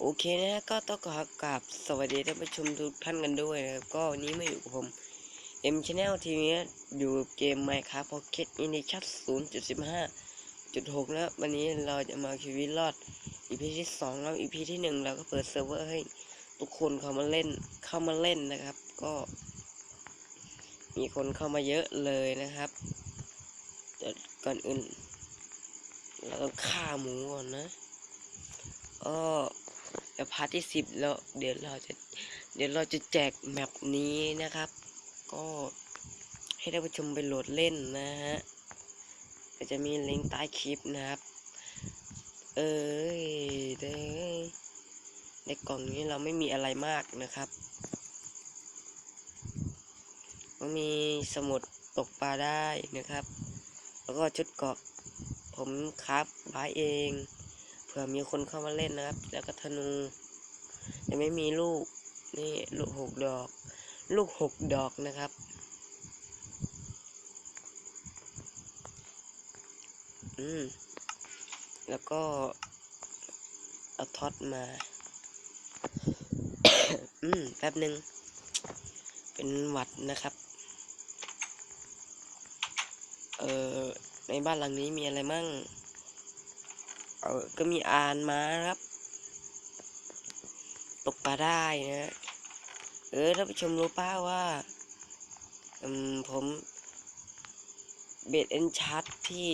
โอเคนะก็ต้องขอกราบสวัสดีท่านผู้ชมทุกท่านกันด้วยนะครับ ก็วันนี้มาอยู่กับผม M Channel ทีนี้อยู่กับเกม Minecraft Pocket Edition 0.15.6 แล้ววันนี้เราจะมาชีวิตรอด EP ที่ 2 แล้ว EP ที่ 1 เราก็เปิดเซิร์ฟเวอร์ให้ทุกคนเข้ามาเล่นเข้ามาเล่นนะครับ ก็ มีคนเข้ามาเยอะเลยนะครับแต่ก่อนอื่นเราต้องฆ่าหมูก่อนนะอ้อ ดี๋ยวพาร์ทที่สิบแล้วเดี๋ยวเราจะเดี๋ยวเราจะแจกแมปนี้นะครับ ก็ให้ท่านผู้ชมไปโหลดเล่นนะฮะก็จะมีลิงก์ใต้คลิปนะครับ เอ้ยเด้ในกล่องนี้เราไม่มีอะไรมากนะครับก็มีสมุดตกปลาได้นะครับ แล้วก็ชุดเกราะผมครับไว้เอง ผื่อมีคนเข้ามาเล่นนะครับ แล้วก็ธนูยังไม่มีลูก นี่ลูกหกดอก ลูกหกดอกนะครับ อืม แล้วก็เอาท็อตมา อืม แป๊บหนึ่ง เป็นหวัดนะครับ เออในบ้านหลังนี้มีอะไรมั่ง เออก็มีอานมาครับ ตกปลาได้นะ เออท่านผู้ชมรู้ป้าว่าอืมผมเบ็ดเอ็นชาร์ตที่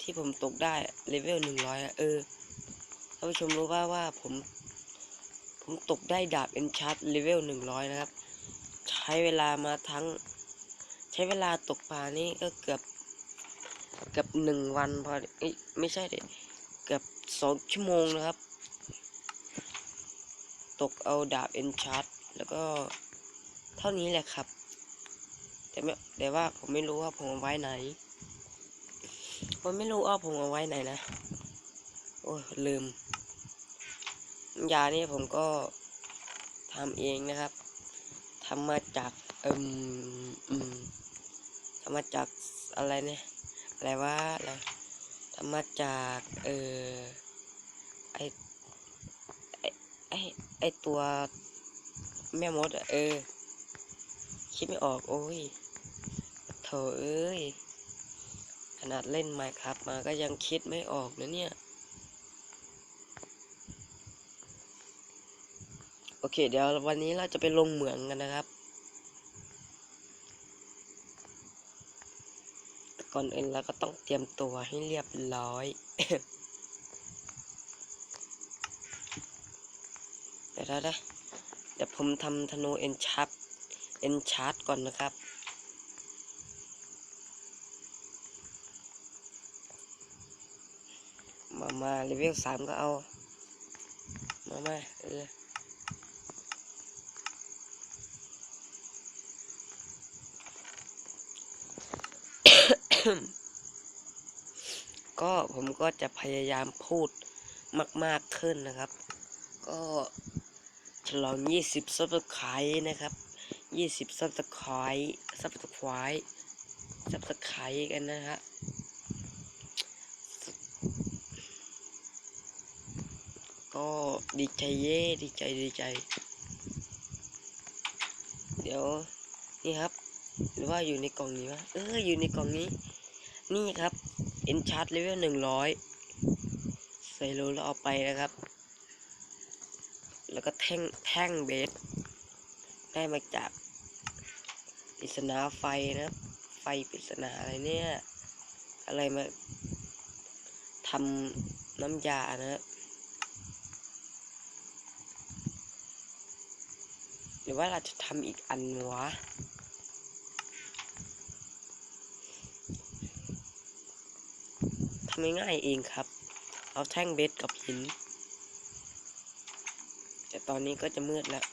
ที่ผมตกได้เลเวลหนึ่งร้อยเออท่านผู้ชมรู้ป่าว่าผม ผมตกได้ดาบเอ็นชาร์ตเลเวลหนึ่งร้อยนะครับ ใช้เวลามาทั้ง ใช้เวลาตกปลานี่ก็เกือบเกือบหนึ่งวันพอไม่ใช่เด็ เกือบสองชั่วโมงนะครับ ตกเอาดาบเอ็นชาร์ตแล้วก็เท่านี้แหละครับ แต่ไม่แต่ว่าผมไม่รู้ว่าผมเอาไว้ไหน ผมไม่รู้ว่าผมเอาไว้ไหนนะ โอ้ยลืม ยานี่ผมก็ทำเองนะครับทำมาจากเอืมอืมทำมาจากอะไรเนี่ยอะไรวะอะไร มาจากเออไอไอไอไอตัวแม่มดเออ คิดไม่ออกโอ้ยโถเอ้ยขนาดเล่นไมค์ครับมาก็ยังคิดไม่ออกนะเนี่ย โอเค เดี๋ยววันนี้เราจะไปลงเหมืองกันนะครับ ก่อนอื่นเราก็ต้องเตรียมตัวให้เรียบร้อย เดี๋ยวนะเดี๋ยวผมทำธนูเอ็นชับเอ็นชาร์ตก่อนนะครับมา มาเลเวลสามก็เอา มา มา เออ ก็ผมก็จะพยายามพูดมาก ๆขึ้นนะครับ ก็ฉลอง 20 ซับสไครต์นะครับ 20 ซับสไครต์ซับสไครต์ซับสไครต์กันนะฮะก็ดีใจเย่ดีใจดีใจ เดี๋ยว นี่ครับ หรือว่าอยู่ในกล่องนี้วะเอออยู่ในกล่องนี้ นี่ครับเอ็นชาร์ตเลเวลหนึ่งร้อยใส่โลแล้วเอาไปนะครับ แล้วก็แท่งแท่งเบสได้มาจากปริศนาไฟนะ ไฟปริศนาอะไรเนี่ย อะไรมาทำน้ำยานะหรือว่าเราจะทำอีกอันวะ ทำ ง่ายๆเองครับ เอาแท่งเบสกับหิน แต่ตอนนี้ก็จะมืดแล้ว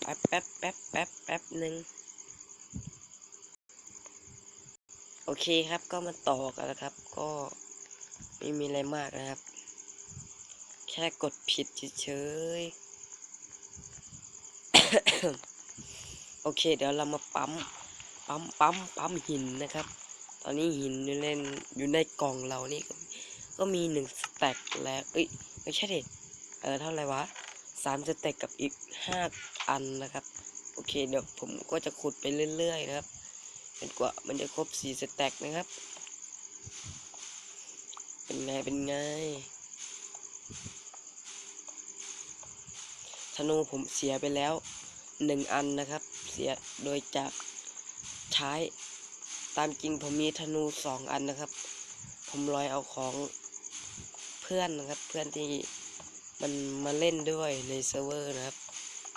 แป๊บแป๊บแป๊บแป๊บแป๊บหนึ่งโอเคครับก็มาต่อกันแล้วครับ ก็ไม่มีอะไรมากนะครับ แค่กดผิดเฉยโอเค เดี๋ยวเรามาปั๊ม ปั๊ม ปั๊ม ปั๊มหินนะครับ ตอนนี้หินอยู่ในอยู่ในกล่องเรานี่ก็กมีหนึ่งสแต็กแล้วเอ้ยไม่ใช่เดิเออเท่าไหร่วะสามสเต็กกับอีกห้าอันนะครับ โอเคเดี๋ยวผมก็จะขุดไปเรื่อยๆนะครับจนกว่ามันจะครบสี่สเต็กนะครับ เป็นไงเป็นไงธนูผมเสียไปแล้วหนึ่งอันนะครับ เสียโดยจากใช้ ตามจริงผมมีธนูสองอันนะครับ ผมลอยเอาของเพื่อนนะครับ เพื่อนที่มันมาเล่นด้วยในเซิร์ฟเวอร์นะครับ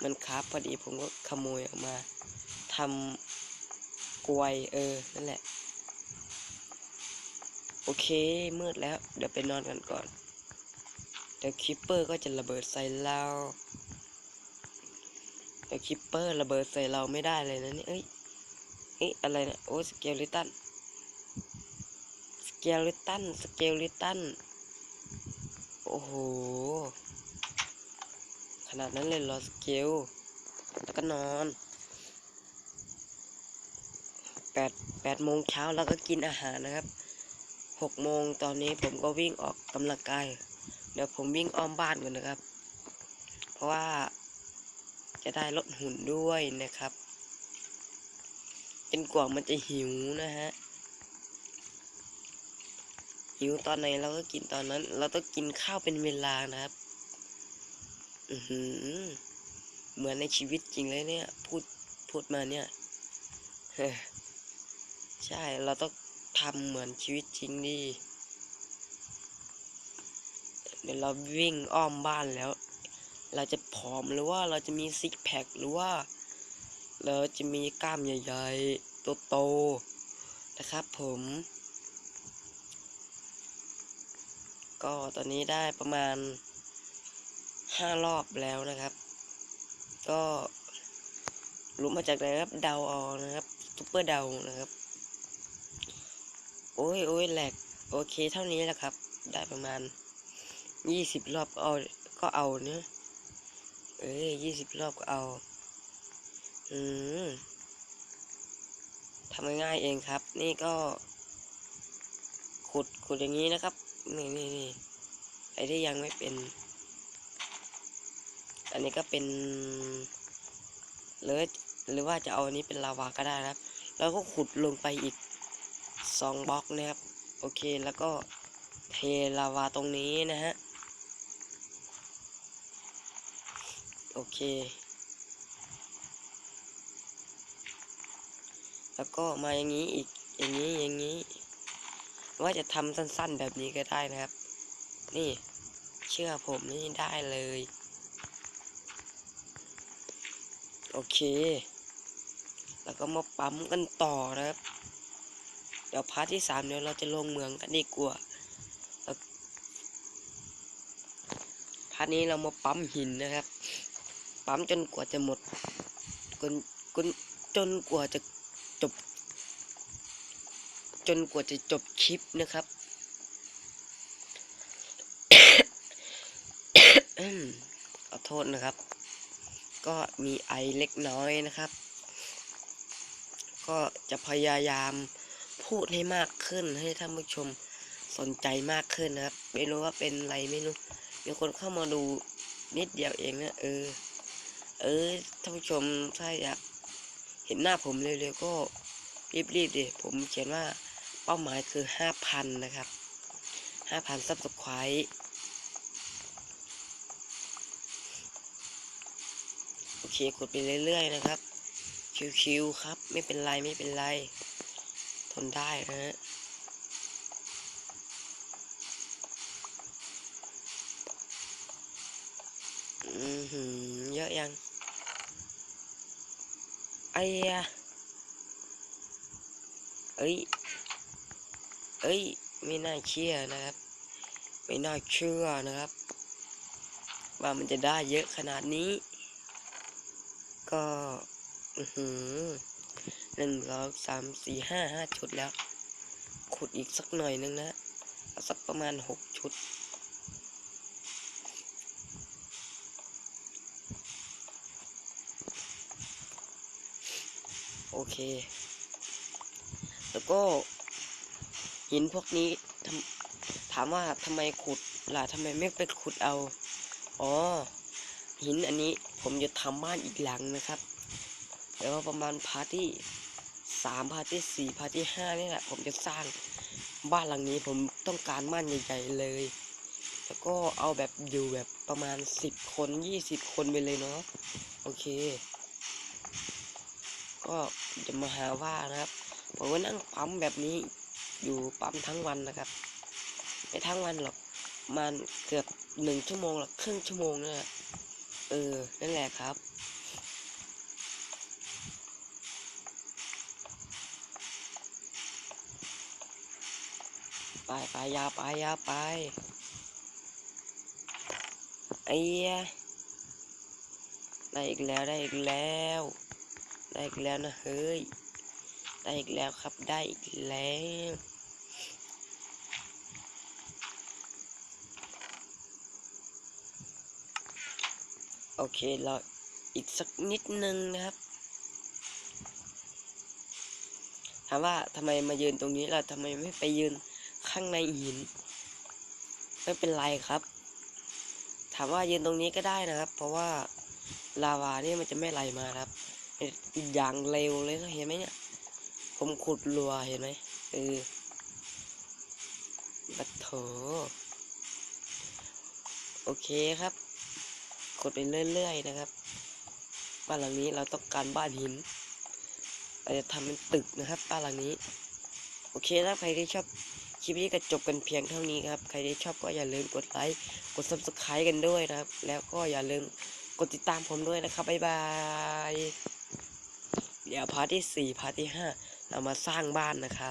มันคราฟพอดีผมก็ขโมยออกมาทำกวยเออ นั่นแหละ โอเคมืดแล้ว เดี๋ยวไปนอนกันก่อน เดี๋ยวคิปเปอร์ก็จะระเบิดใส่เราเดี๋ยวคิปเปอร์ระเบิดใส่เราไม่ได้เลยนะนี่เอ้ย เอ้ยอะไรนะโอ้สเกลลิตันสเกลลิตันสเกลลิตันโอ้โห ขนาดนั้นเลยเหรอสเกลแล้วก็นอนแปดแปดโมงเช้าแล้วก็กินอาหารนะครับหกโมงตอนนี้ผมก็วิ่งออกกำลังกาย เดี๋ยวผมวิ่งอ้อมบ้านก่อนนะครับ เพราะว่าจะได้ลดหุ่นด้วยนะครับ จนกว่ามันจะหิวนะฮะ หิวตอนไหนเราก็กินตอนนั้น เราต้องกินข้าวเป็นเวลานะครับ อือหือ เหมือนในชีวิตจริงเลยเนี่ย พูดพูดมาเนี่ยเฮ้ยใช่ เราต้องทำเหมือนชีวิตจริงดิ เดี๋ยวเราวิ่งอ้อมบ้านแล้ว เราจะผอมหรือว่าเราจะมีซิกแพคหรือว่า เราจะมีกล้ามใหญ่ๆโตๆนะครับผม ก็ตอนนี้ได้ประมาณห้ารอบแล้วนะครับ ก็รู้มาจากไหนครับเดาเอานะครับซุปเปอร์เดานะครับ โอ้ยโอ้ยแหลกโอเคเท่านี้แหละครับ ได้ประมาณยี่สิบรอบก็เอาก็เอาเนะเอ้ยยี่สิบรอบก็เอา อืมทำง่ายๆเองครับ นี่ก็ ขุดขุดอย่างนี้นะครับ นี่นี่นี่ไอ้ที่ยังไม่เป็น อันนี้ก็เป็นหรือหรือว่าจะเอาอันนี้เป็นลาวาก็ได้นะครับแล้วก็ขุดลงไปอีกสองบล็อกนะครับ โอเคแล้วก็เทลาวาตรงนี้นะฮะ โอเค แล้วก็มาอย่างนี้อีกอย่างนี้อย่างนี้ ว่าจะทำสั้นๆแบบนี้ก็ได้นะครับ นี่เชื่อผมนี่ได้เลย โอเค แล้วก็มาปั๊มกันต่อนะครับ เดี๋ยวพาร์ทที่สามเดี๋ยวเราจะลงเมืองกันดีกว่าแล้วพาร์ทนี้เรามาปั๊มหินนะครับ ปั๊มจนกว่าจะหมดจนจนจนกว่าจะ จนกว่าจะจบคลิปนะครับขอโทษนะครับ ก็มีไอเล็กน้อยนะครับ ก็จะพยายามพูดให้มากขึ้นให้ท่านผู้ชมสนใจมากขึ้นนะครับ ไม่รู้ว่าเป็นอะไรไม่รู้มีคนเข้ามาดูนิดเดียวเองนะเออ เออท่านผู้ชมถ้าอยากเห็นหน้าผมเร็วๆก็รีบๆดิผมเขียนว่า เป้าหมายคือห้าพันนะครับห้าพันซับสไครต์โอเคกดไปเรื่อยๆนะครับชิวๆครับ ไม่เป็นไร ไม่เป็นไร ทนได้นะฮะอือหือเยอะยังไอ้เอ้ย เอ้ย ไม่น่าเชื่อนะครับ ไม่น่าเชื่อนะครับ ว่ามันจะได้เยอะขนาดนี้ ก็หือหนึ่งสองสามสี่ห้าห้าชุดแล้ว ขุดอีกสักหน่อยนึงนะสักประมาณหกชุดโอเค แล้วก็ หินพวกนี้ถามว่าทำไมขุดล่ะทำไมไม่ไปขุดเอา อ๋อ หินอันนี้ผมจะทำบ้านอีกหลังนะครับเดี๋ยวว่าประมาณพาร์ทที่สามพาร์ทที่สี่พาร์ทที่ห้านี่แหละ ผมจะสร้างบ้านหลังนี้ผมต้องการบ้านใหญ่ๆเลย แล้วก็เอาแบบอยู่แบบประมาณสิบคนยี่สิบคนไปเลยเนาะโอเค ก็จะมาหาว่านะครับผมก็นั่งปั๊มแบบนี้ อยู่ปั๊มทั้งวันนะครับ ไม่ทั้งวันหรอกมันเกือบหนึ่งชั่วโมงหรอกครึ่งชั่วโมงเนี่ยเออ นั่นแหละครับ ไปไปยาไปยาไปไอ้ยได้อีกแล้วได้อีกแล้ว ได้อีกแล้วนะเฮ้ย ได้อีกแล้วครับได้อีกแล้ว โอเคเราอีกสักนิดนึงนะครับ ถามว่าทำไมมายืนตรงนี้ล่ะทำไมไม่ไปยืนข้างในหิน ไม่เป็นไรครับ ถามว่ายืนตรงนี้ก็ได้นะครับ เพราะว่าลาวาเนี่ยมันจะไม่ไหลมาครับอย่างเร็วเลยนะเห็นไหมเนี่ย ผมขุดรัวเห็นไหมเออบัดโถโอเคครับ กดไปเรื่อย ๆ นะครับ บ้านหลังนี้เราต้องการบ้านหินเราจะทำเป็นตึกนะครับ บ้านหลังนี้ โอเคถ้าใครที่ชอบคลิปนี้ก็จบกันเพียงเท่านี้ครับ ใครที่ชอบก็อย่าลืมกดไลค์ กด subscribe กันด้วยนะครับ แล้วก็อย่าลืมกดติดตามผมด้วยนะครับ บ๊ายบาย เดี๋ยวพาร์ทที่สี่พาร์ทที่ห้าเรามาสร้างบ้านนะครับ